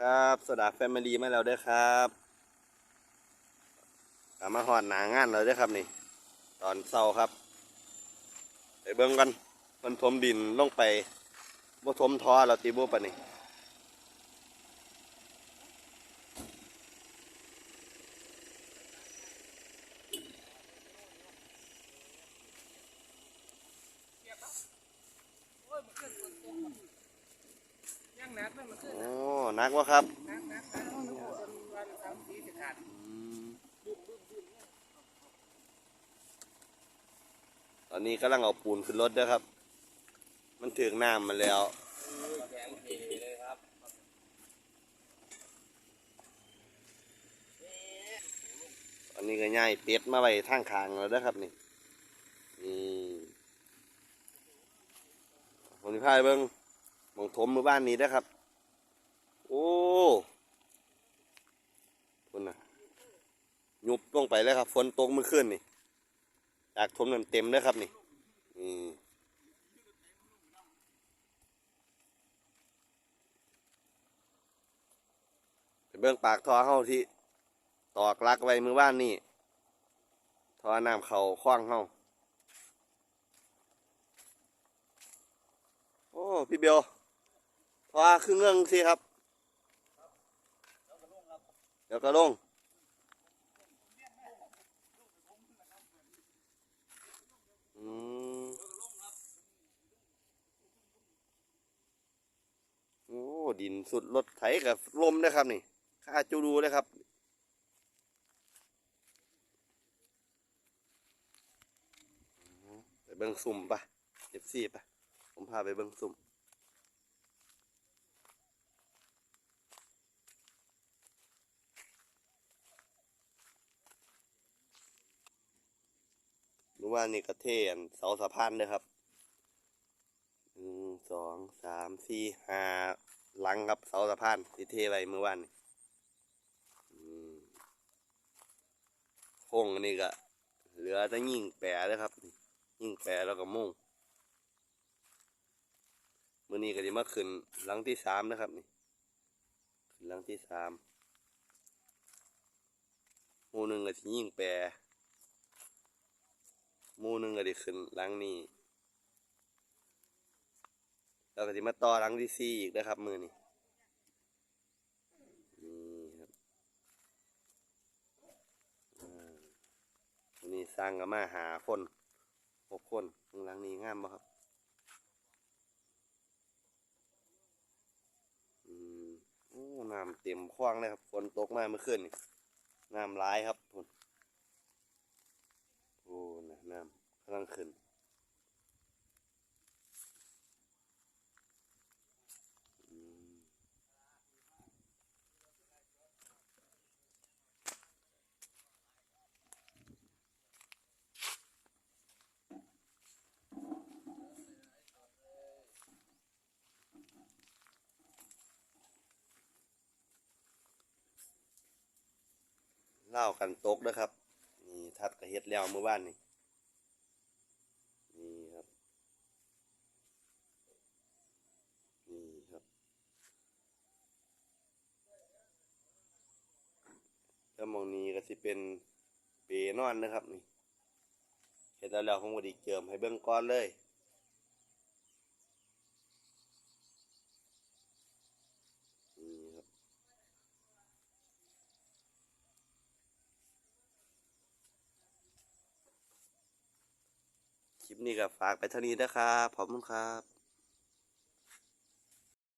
ครับโซดาแฟมิลี่มาแล้วเด้อครับกลับมาหอดหนางานแล้วเด้อครับนี่ ตอนเช้าครับไปเบิ่งกันมันถมดินลงไปบ่ถมทอเราตีบ่ปะนี่ยังหนักเลยมันขึ้นโอ้ห นักวะครับตอนนี้กำลังเอาปูนขึ้นรถด้อครับ มันถึงน้ำมาแล้วตอนนี้ก็ย่ายเป็ดมาไว้ทางคางแล้วด้ครับนี่นี่ผมจะพาไปเบิ่งมองถมมู่บ้านนี้เด้ครับ โอ้คุณน่ะ ยุบลงไปแล้วครับฝนตกเมื่อคืนนี่จากถมนั่นเต็มเลยครับนี่นี่ไปเบิ่งปากท่อเฮาที่ตอกลักไว้มือบ้านนี่ท่อน้ำเขาคว้างเฮาโอ้พี่เบลท่อคือเงื่องสิครับ เดี๋ยวก็ลงอืมโอ้ ดินสุดรถไถกับลมนะครับนี่ค่าจูดูเลยครับไปเบิ้งซุ่มปะเอฟซีปะผมพาไปเบิ้งซุ่มรู้ว่านี่กระเทอันเสาสะพานเลยครับหนึ่งสองสามสี่ห้า หลังครับเสาสะพานที่เทไว้เมื่อวานนี่อืมโค้งอันนี้ก็เหลือแต่ยิ่งแปรเลยครับ ยิ่งแปรแล้วก็มุ่งมื่อนี้ก็จะมาขึ้นหลังที่สามนะครับนี่ขึ้นหลังที่สามมูหนึ่งก็จะยิ่งแปรมูหนึ่งก็จะขึ้นหลังนี้ แล้วก็จะมาต่อหลังที่สี่อีกนะครับ มือนี้นี่ครับนนี้สร้างก็มาหาคนหกคนข้างหลังนี้งามบ่ครับอืมโอ้น้ำเต็มคว้างเลยครับฝนตกมาเมื่อคืนนี่น้ำร้ายครับพุ่นโอ้นะน้ำกำลังขึ้น เล่ากันตกนะครับนี่ทัดกระเฮ็ดแล้วเมื่อวานนี่นี่ครับนี่ครับแล้วมองนี้ก็สิเป็นเปนอนนะครับนี่เฮ็ดแล้วแล้วผมก็ดีเจิมให้เบิ่งก่อนเลย นี่ครับ คลิปนี้ก็ฝากไปเท่านี้นะครับขอบคุณครับ